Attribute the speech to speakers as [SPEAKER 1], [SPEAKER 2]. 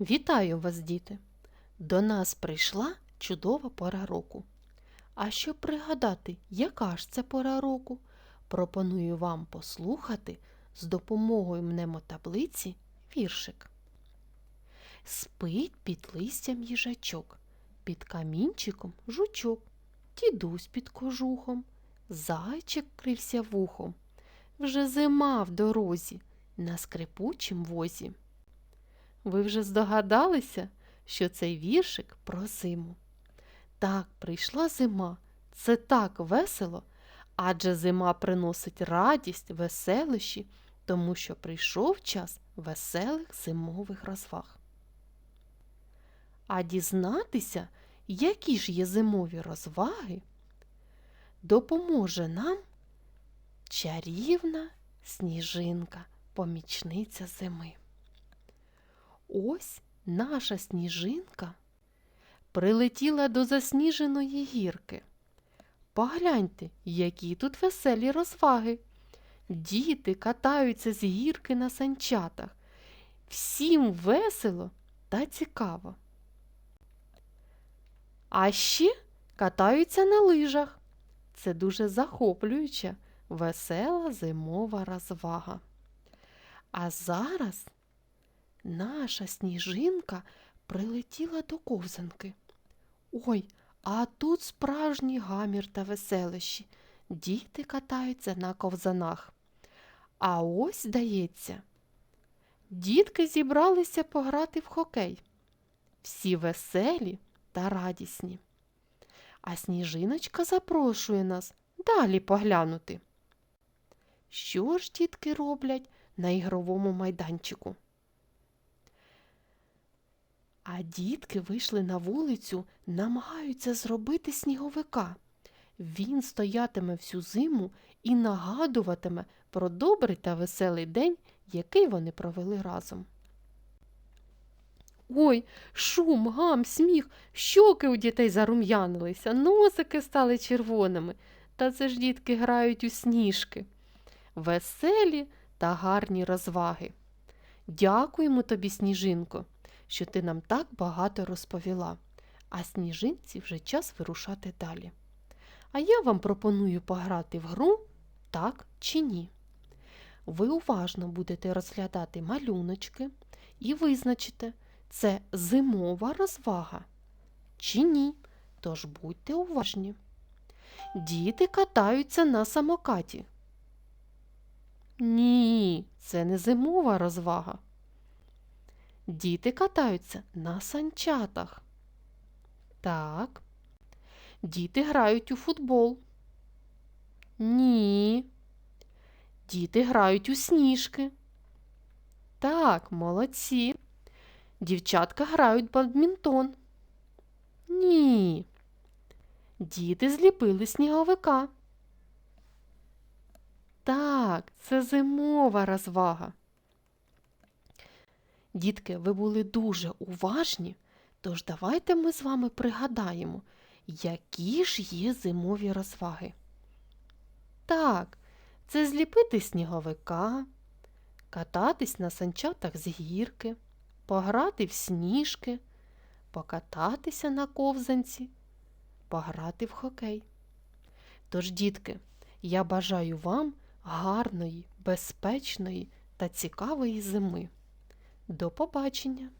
[SPEAKER 1] Вітаю вас, діти! До нас прийшла чудова пора року. А щоб пригадати, яка ж це пора року, пропоную вам послухати з допомогою мнемотаблиці віршик. Спить під листям їжачок, під камінчиком жучок, дідусь під кожухом, зайчик крився вухом. Вже зима в дорозі на скрипучім возі. Ви вже здогадалися, що цей віршик про зиму. Так, прийшла зима. Це так весело, адже зима приносить радість, веселощі, тому що прийшов час веселих зимових розваг. А дізнатися, які ж є зимові розваги, допоможе нам чарівна сніжинка, помічниця зими. Ось наша сніжинка прилетіла до засніженої гірки. Погляньте, які тут веселі розваги. Діти катаються з гірки на санчатах. Всім весело та цікаво. А ще катаються на лижах. Це дуже захоплююча, весела зимова розвага. А зараз наша сніжинка прилетіла до ковзанки. Ой, а тут справжній гамір та веселищі. Діти катаються на ковзанах. А ось, здається, дітки зібралися пограти в хокей. Всі веселі та радісні. А сніжиночка запрошує нас далі поглянути. Що ж дітки роблять на ігровому майданчику? А дітки вийшли на вулицю, намагаються зробити сніговика. Він стоятиме всю зиму і нагадуватиме про добрий та веселий день, який вони провели разом. Ой, шум, гам, сміх, щоки у дітей зарум'янилися, носики стали червоними. Та це ж дітки грають у сніжки. Веселі та гарні розваги. Дякуємо тобі, сніжинко що ти нам так багато розповіла, а сніжинці вже час вирушати далі. А я вам пропоную пограти в гру так чи ні. Ви уважно будете розглядати малюночки і визначите, це зимова розвага чи ні. Тож будьте уважні. Діти катаються на самокаті. Ні, це не зимова розвага. Діти катаються на санчатах. Так. Діти грають у футбол. Ні. Діти грають у сніжки. Так, молодці. Дівчатка грають бадмінтон. Ні. Діти зліпили сніговика. Так, це зимова розвага. Дітки, ви були дуже уважні, тож давайте ми з вами пригадаємо, які ж є зимові розваги. Так, це зліпити сніговика, кататись на санчатах з гірки, пограти в сніжки, покататися на ковзанці, пограти в хокей. Тож, дітки, я бажаю вам гарної, безпечної та цікавої зими. До побачення!